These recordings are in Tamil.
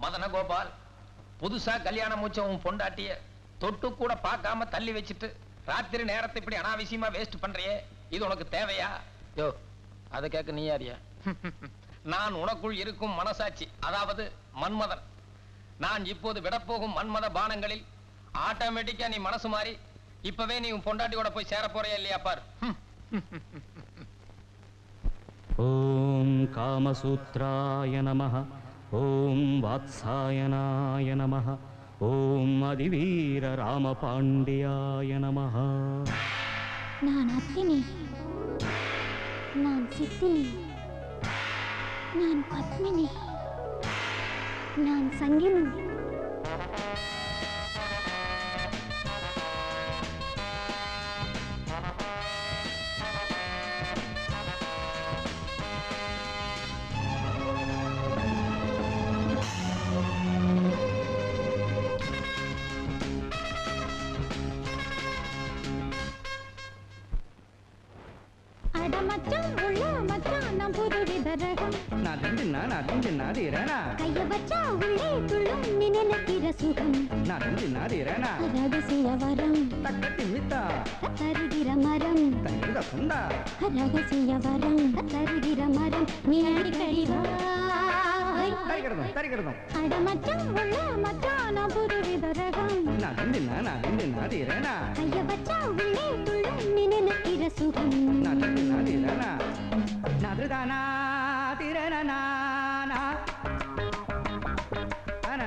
மதன புதுசா கல்யாணம் வச்ச பொண்டாட்டிய தொட்டு கூட பார்க்காம தள்ளி வச்சுட்டு ராத்திரி நேரத்தை இப்படி அனாவசியமா வேஸ்ட் பண்றியே? இது உனக்கு தேவையா? யோ அதை கேட்க நீ யாரியா நான் உனக்குள் இருக்கும் மனசாட்சி அதாவது மன்மதன். நான் இப்போது விடப்போகும் மன்மத பானங்களில் ஆட்டோமேட்டிக்கா நீ மனசு மாறி இப்பவே நீ உன் பொண்டாட்டியோட போய் சேர போறியா இல்லையா பார்? ஓம் காமசூத்ராய நம ஓம் வாத்சாயனாய நம ஓம் அதிவீர ராம பாண்டியாய நம நான் அத்தினி நான் சித்தினி. நான் பத்மினி. நான் சங்கினி. அட மச்சான் உள்ள மச்சான் நான் புது விதரகம். நதந்தினா நதந்தினா தீரனா கைய வச்சா உள்ளே துள்ளும் நீ நினைக்கிற சுகம் நதந்தினா தீரனா ரகசிய வரம். தக்கத்தி மித்தா தருகிற மரம். தங்கித சுந்தா ரகசிய வரம். தருகிற மரம். நீ அடிக்கடி வா. தரிக்கிறதும் தரிக்கிறதும் அட மச்சான் உள்ள மச்சான் நான் புது நதந்தினா தீரனா கைய வச்சா உள்ளே சுகம் நதந்தினா தீரனா நதுதானா தீரனா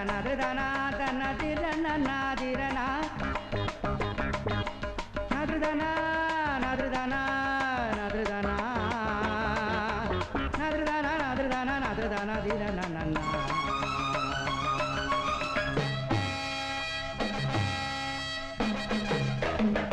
நதுதானா தன தீரனா தீரனா நதுதானா நதுதானா நதுதானா நதுதானா நதுதானா நதுதானா தீரனா என்னைக்கு எல்லாமே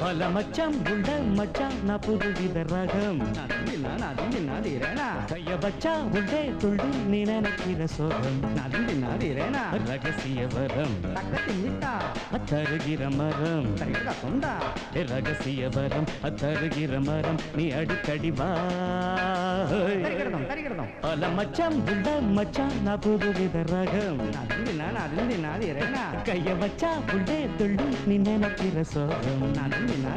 பல மச்சான் உள்ள மச்சான் நான் புது வித ரகம். கைய வச்சா உள்ளே துள்ளும் நீ நினைக்கிற சோகம். ரகசிய வரம். தக்கத்தி மித்தா தருகிற மரம் ரகசிய வரம் தருகிற மரம் நீ அடிக்கடி வா. பல மச்சான் உள்ள மச்சான் நான் புது வித ரகம். கைய வச்சா உள்ளே துள்ளும் நீ நினைக்கிற சோகம். நதந்தினா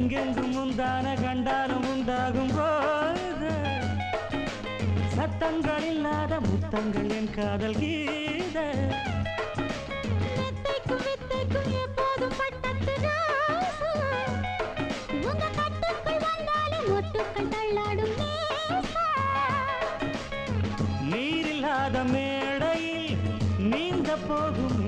எங்கெங்கும் உண்டான கண்டாலும் உண்டாகும் போது சத்தங்கள் இல்லாத முத்தங்கள் என் காதல் கீத. நீரில்லாத மேடையில் நீந்த போகும்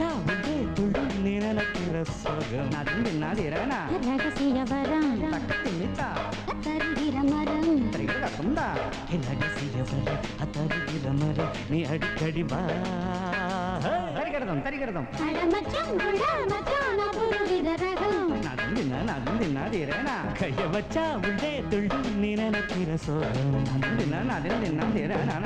மரம் தரிகிடதம் துண்டா ரகசிய வர அத்தருகிற மரம் நீ அடிக்கடி வா தரிகிடதம் தரிகிடதம் அடமச்சம் உள்ள மச்சான் நான் புதுவித ரகம் நாதும் தின்னா நாதும் தின்னாது இறைவனா கைய வச்சா உள்ளே துள்ளி நீ நினைக்கிற சுகம் நாதும் தின்னா நாதும் தின்னாது இறைவனா